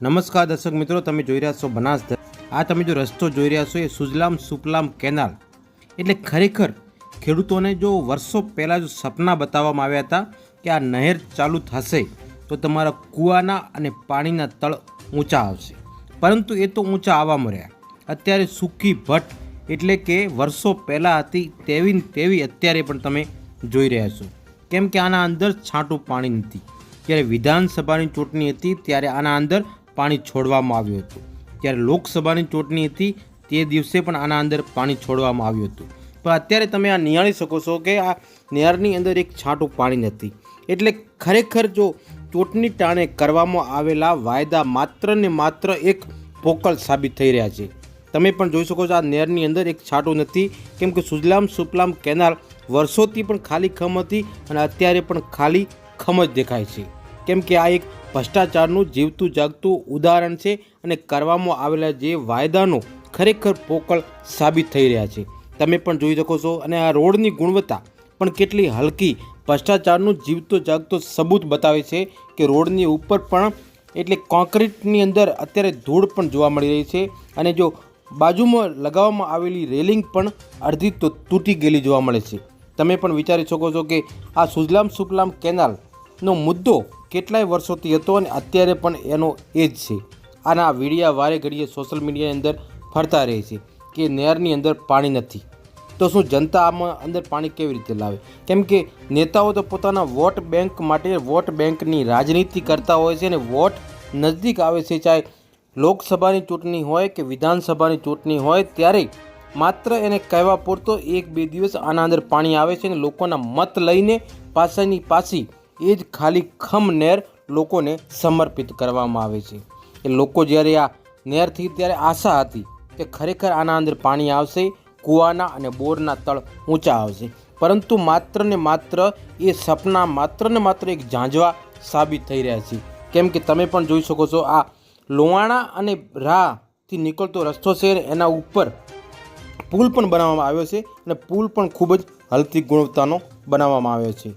નમસ્કાર દર્શક મિત્રો, તમે જોઈ રહ્યા છો બનાસ આ તમે જો રસ્તો જોઈ રહ્યા છો એ સુજલામ સુપલામ કેનાલ. એટલે ખરેખર ખેડૂતોને જો વર્ષો પહેલાં જો સપના બતાવવામાં આવ્યા હતા કે આ નહેર ચાલુ થશે, તો તમારા કૂવાના અને પાણીના તળ ઊંચા આવશે. પરંતુ એ તો ઊંચા આવવા મળ્યા અત્યારે સૂકી ભટ્ટ એટલે કે વર્ષો પહેલાં હતી તેવી તેવી અત્યારે પણ તમે જોઈ રહ્યા છો. કેમ કે આના અંદર છાંટું પાણી નથી. જ્યારે વિધાનસભાની ચૂંટણી હતી, ત્યારે આના અંદર પાણી છોડવામાં આવ્યું હતું. ત્યારે લોકસભાની ચૂંટણી હતી, તે દિવસે પણ આના અંદર પાણી છોડવામાં આવ્યું હતું. પણ અત્યારે તમે આ નિહાળી શકો છો કે આ નિહારની અંદર એક છાંટું પાણી નથી. એટલે ખરેખર જો ચૂંટણી ટાણે કરવામાં આવેલા વાયદા માત્ર ને માત્ર એક પોકળ સાબિત થઈ રહ્યા છે. તમે પણ જોઈ શકો છો આ નહેરની અંદર એક છાંટું નથી. કેમ કે સુજલામ સુપલામ કેનાલ વર્ષોથી પણ ખાલી ખમ હતી અને અત્યારે પણ ખાલી ખમ જ દેખાય છે. કેમ કે આ એક ભ્રષ્ટાચારનું જીવતું જાગતું ઉદાહરણ છે અને કરવામાં આવેલા જે વાયદાનો ખરેખર પોકળ સાબિત થઈ રહ્યા છે. તમે પણ જોઈ શકો છો અને આ રોડની ગુણવત્તા પણ કેટલી હલકી ભ્રષ્ટાચારનું જીવતો જાગતો સબૂત બતાવે છે કે રોડની ઉપર પણ એટલે કોન્ક્રીટની અંદર અત્યારે ધૂળ પણ જોવા મળી રહી છે અને જો બાજુમાં લગાવવામાં આવેલી રેલિંગ પણ અડધી તો તૂટી ગયેલી જોવા મળે છે. તમે પણ વિચારી શકો છો કે આ સુજલામ સુફલામ કેનાલનો મુદ્દો કેટલાય વર્ષોથી હતો અને અત્યારે પણ એનો એ જ છે. આના વિડીયા વારે ઘડીએ સોશિયલ મીડિયાની અંદર ફરતા રહે છે કે નહેરની અંદર પાણી નથી. તો શું જનતા આમાં અંદર પાણી કેવી રીતે લાવે? કેમ કે નેતાઓ તો પોતાના વોટ બેંક માટે વોટ બેંકની રાજનીતિ કરતા હોય છે અને વોટ નજદીક આવે છે. ચાહે લોકસભાની ચૂંટણી હોય કે વિધાનસભાની ચૂંટણી હોય, ત્યારે માત્ર એને કહેવા પૂરતો એક બે દિવસ આના અંદર પાણી આવે છે અને લોકોના મત લઈને પાછળની પાછી એ જ ખાલી ખમ નેર લોકોને સમર્પિત કરવામાં આવે છે. એ લોકો જ્યારે આ નેરથી ત્યારે આશા હતી કે ખરેખર આના અંદર પાણી આવશે, કૂવાના અને બોરના તળ ઊંચા આવશે. પરંતુ માત્ર ને માત્ર એ સપના માત્ર ને માત્ર એક ઝાંઝવા સાબિત થઈ રહ્યા છે. કેમ કે તમે પણ જોઈ શકો છો આ લોહાણા અને રાહથી નીકળતો રસ્તો છે એના ઉપર પુલ પણ બનાવવામાં આવ્યો છે અને પુલ પણ ખૂબ જ હલકી ગુણવત્તાનો બનાવવામાં આવ્યો છે.